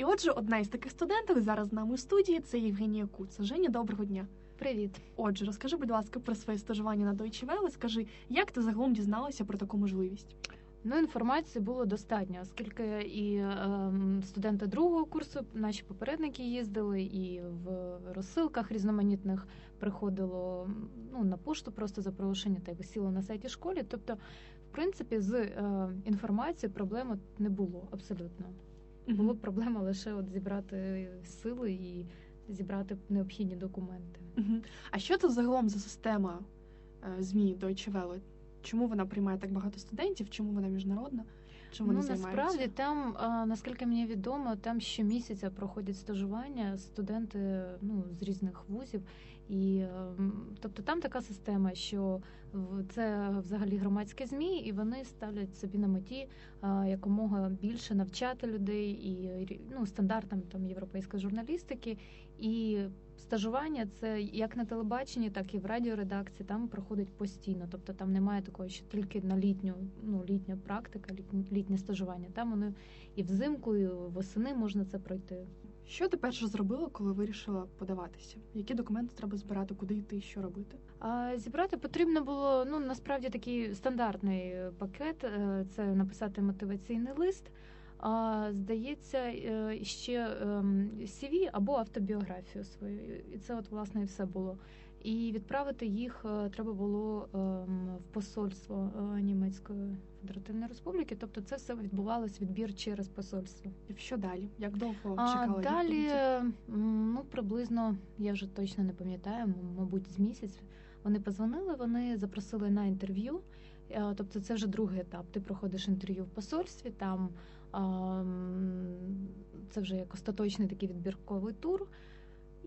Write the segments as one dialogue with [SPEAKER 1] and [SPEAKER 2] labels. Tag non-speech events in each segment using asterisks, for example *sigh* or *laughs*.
[SPEAKER 1] І отже, одна із таких студенток зараз з нами у студії це Євгенія Куца. Женя, доброго дня.
[SPEAKER 2] Привіт.
[SPEAKER 1] Отже, розкажи, будь ласка, про своє стажування на Deutsche Welle. Скажи, як ти загалом дізналася про таку можливість?
[SPEAKER 2] Ну, інформації було достатньо, оскільки і е, студенти другого курсу, наші попередники їздили, і в розсилках різноманітних приходило ну, на пошту просто запрошення та й висіло на сайті школи. Тобто, в принципі, з е, інформацією проблем не було абсолютно. Була проблема лише от зібрати сили і зібрати необхідні документи.
[SPEAKER 1] А що це загалом за система е, ЗМІ Deutsche Welle? Чому вона приймає так багато студентів? Чому вона міжнародна? Вони
[SPEAKER 2] ну,
[SPEAKER 1] займаються?
[SPEAKER 2] насправді там, наскільки мені відомо, там щомісяця проходять стажування студенти ну, з різних вузів. І ем, тобто там така система, що це взагалі громадські змі, і вони ставлять собі на меті якомога більше навчати людей і ну, стандартам там європейської журналістики. І стажування це як на телебаченні, так і в радіоредакції. Там проходить постійно. Тобто там немає такого, що тільки на літню, ну літня практика, літнє стажування. Там вони і взимку, і восени можна це пройти.
[SPEAKER 1] Що ти перше зробила, коли вирішила подаватися? Які документи треба збирати, куди йти, що робити?
[SPEAKER 2] А зібрати потрібно було ну насправді такий стандартний пакет. е, Це написати мотиваційний лист. А здається, е, ще ем, CV або автобіографію свою. І це, от власне, і все було. І відправити їх е, треба було ем, в посольство е, Німецької Федеративної Республіки. Тобто, це все відбувалось відбір через посольство.
[SPEAKER 1] Що далі? Як довго
[SPEAKER 2] А
[SPEAKER 1] чекала
[SPEAKER 2] далі, ну приблизно, я вже точно не пам'ятаю, мабуть, з місяць. Вони позвонили, вони запросили на інтерв'ю. Е, Тобто це вже другий етап. Ти проходиш інтерв'ю в посольстві, там це вже як остаточний такий відбірковий тур.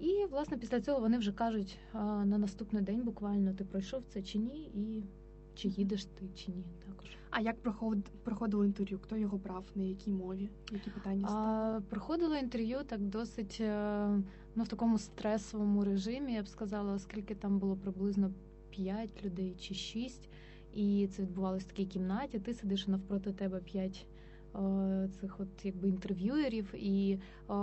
[SPEAKER 2] І, власне, після цього вони вже кажуть на наступний день буквально ти пройшов це чи ні, і чи їдеш ти, чи ні також.
[SPEAKER 1] А як проход... проходило інтерв'ю? Хто його брав? На якій мові? Які питання?
[SPEAKER 2] А, проходила інтерв'ю так досить е, ну, в такому стресовому режимі, я б сказала, оскільки там було приблизно 5 людей чи 6, і це відбувалося в такій кімнаті. Ти сидиш навпроти тебе 5 цих от якби інтерв'юерів, і е,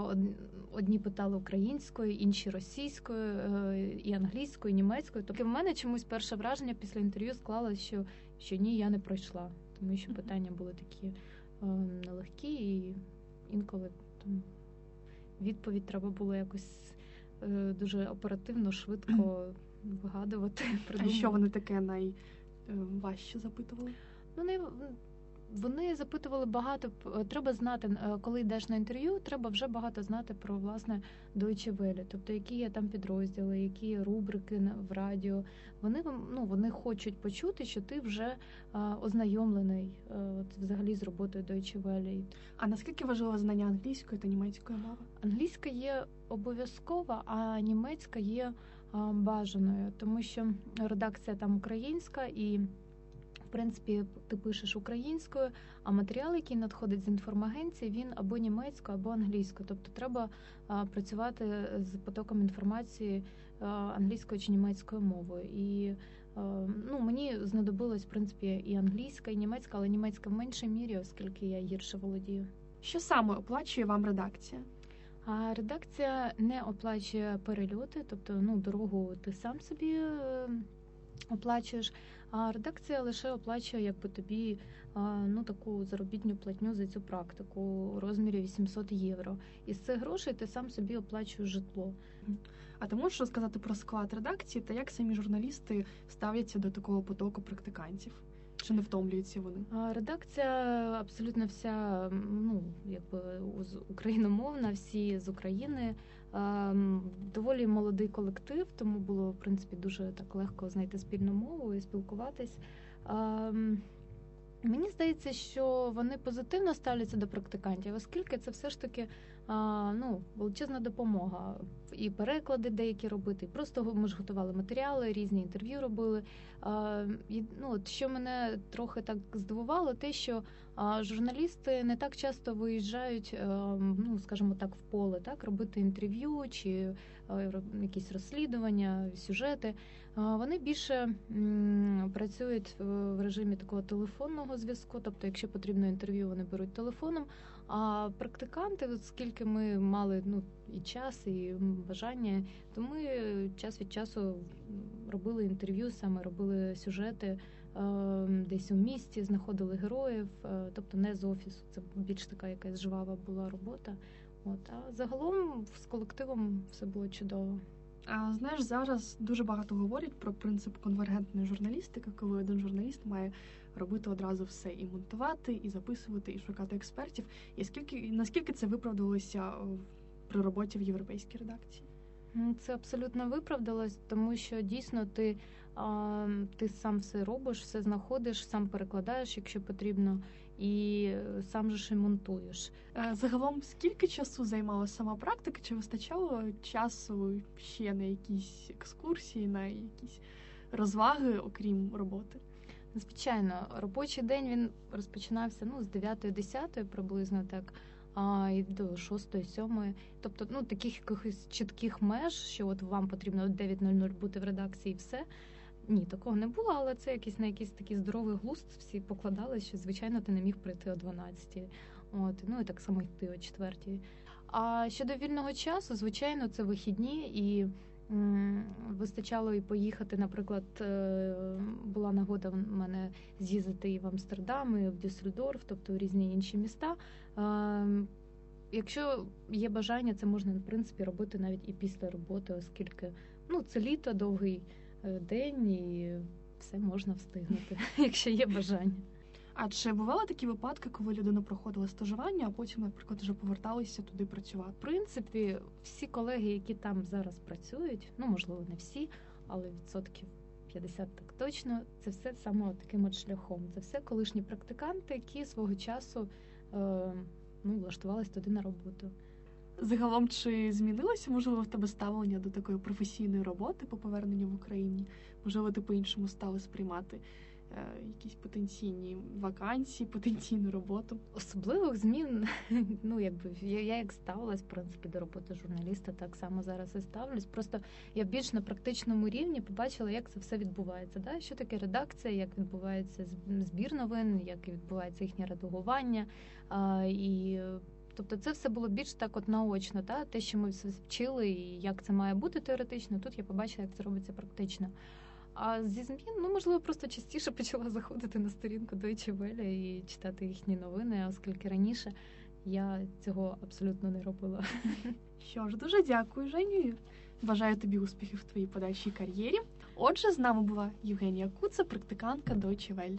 [SPEAKER 2] одні питали українською, інші російською, е, і англійською, і німецькою. Тобто в мене чомусь перше враження після інтерв'ю склалося, що, що ні, я не пройшла, тому що питання були такі е, нелегкі, і інколи там відповідь треба було якось е, дуже оперативно, швидко вигадувати.
[SPEAKER 1] А що вони таке найважче запитували?
[SPEAKER 2] Ну, вони запитували багато. Треба знати, е, коли йдеш на інтерв'ю, треба вже багато знати про власне Deutsche Welle, тобто які є там підрозділи, які рубрики в радіо. Вони вам- ну, вони хочуть почути, що ти вже а, ознайомлений е, от, взагалі з роботою Deutsche Welle.
[SPEAKER 1] А наскільки важливо знання англійської та німецької мови?
[SPEAKER 2] Англійська є обов'язкова, а німецька є бажаною, тому що редакція там українська і. Принципі, ти пишеш українською, а матеріал, який надходить з інформагенції, він або німецькою, або англійською. Тобто треба а, працювати з потоком інформації а, англійською чи німецькою мовою. І а, ну, мені знадобилось в принципі і англійська, і німецька, але німецька в меншій мірі, оскільки я гірше володію.
[SPEAKER 1] Що саме оплачує вам редакція?
[SPEAKER 2] А редакція не оплачує перельоти, тобто ну, дорогу ти сам собі е, оплачуєш. А редакція лише оплачує якби тобі ну, таку заробітню платню за цю практику у розмірі 800 євро. І з цих грошей ти сам собі оплачуєш житло.
[SPEAKER 1] А ти можеш розказати про склад редакції та як самі журналісти ставляться до такого потоку практикантів? Чи не втомлюються вони?
[SPEAKER 2] Редакція абсолютно вся ну якби україномовна, всі з України. Доволі молодий колектив, тому було в принципі дуже так легко знайти спільну мову і спілкуватись. Мені здається, що вони позитивно ставляться до практикантів, оскільки це все ж таки ну, величезна допомога. І переклади деякі робити, і просто ми ж готували матеріали, різні інтерв'ю робили. І, ну, от, що мене трохи так здивувало, те, що А журналісти не так часто виїжджають, е, ну скажімо так, в поле, так робити інтерв'ю чи е, якісь розслідування, сюжети. Вони більше працюють в режимі такого телефонного зв'язку. Тобто, якщо потрібно інтерв'ю, вони беруть телефоном. А практиканти, оскільки ми мали ну і час, і бажання, то ми час від часу робили інтерв'ю, саме робили сюжети е, десь у місті, знаходили героїв, е, тобто не з офісу. Це більш така якась жвава була робота. От а загалом з колективом все було чудово.
[SPEAKER 1] А знаєш, зараз дуже багато говорять про принцип конвергентної журналістики, коли один журналіст має робити одразу все і монтувати, і записувати, і шукати експертів. І скільки наскільки це виправдалося при роботі в європейській редакції?
[SPEAKER 2] Це абсолютно виправдалось, тому що дійсно ти, а, ти сам все робиш, все знаходиш, сам перекладаєш, якщо потрібно, і е, сам же ж і монтуєш.
[SPEAKER 1] Е, Загалом, скільки часу займала сама практика? Чи вистачало часу ще на якісь екскурсії, на якісь розваги, окрім роботи?
[SPEAKER 2] Звичайно, робочий день він розпочинався ну, з 9-10 приблизно так, а і до 6-7. Тобто, ну таких якихось чітких меж, що от вам потрібно о 9.00 бути в редакції, і все. Ні, такого не було, але це якийсь на якийсь такий здоровий глузд. Всі покладали, що звичайно ти не міг прийти о 12. От, ну і так само йти о 4. А щодо вільного часу, звичайно, це вихідні і. Вистачало і поїхати, наприклад, е, була нагода в мене з'їздити і в Амстердам, і в Дюссельдорф, тобто в різні інші міста. Е, Якщо є бажання, це можна в принципі робити навіть і після роботи, оскільки ну це літо, довгий е, день, і все можна встигнути, *laughs* якщо є бажання.
[SPEAKER 1] А чи бували такі випадки, коли людина проходила стажування, а потім, наприклад, вже поверталися туди працювати?
[SPEAKER 2] В принципі, всі колеги, які там зараз працюють, ну можливо, не всі, але відсотків 50 так точно, це все саме таким от шляхом. Це все колишні практиканти, які свого часу е, ну, влаштувались туди на роботу.
[SPEAKER 1] Загалом, чи змінилося можливо в тебе ставлення до такої професійної роботи по поверненню в Україні? Можливо, ти по-іншому стали сприймати якісь потенційні вакансії, потенційну роботу?
[SPEAKER 2] Особливих змін, *laughs* ну якби я, як ставилась в принципі до роботи журналіста, так само зараз і ставлюсь. Просто я більш на практичному рівні побачила, як це все відбувається. Да? Що таке редакція, як відбувається збір новин, як відбувається їхнє редагування. І е, тобто це все було більш так от наочно, та? те, що ми вчили, і як це має бути теоретично. Тут я побачила, як це робиться практично. А зі змін, ну можливо, просто частіше *laughs* почала заходити на сторінку Deutsche Welle і читати їхні новини, оскільки раніше я цього абсолютно не робила. *laughs*
[SPEAKER 1] Що ж, дуже дякую, Женю. Бажаю тобі успіхів в твоїй подальшій кар'єрі. Отже, з нами була Євгенія Куца, практикантка Deutsche Welle.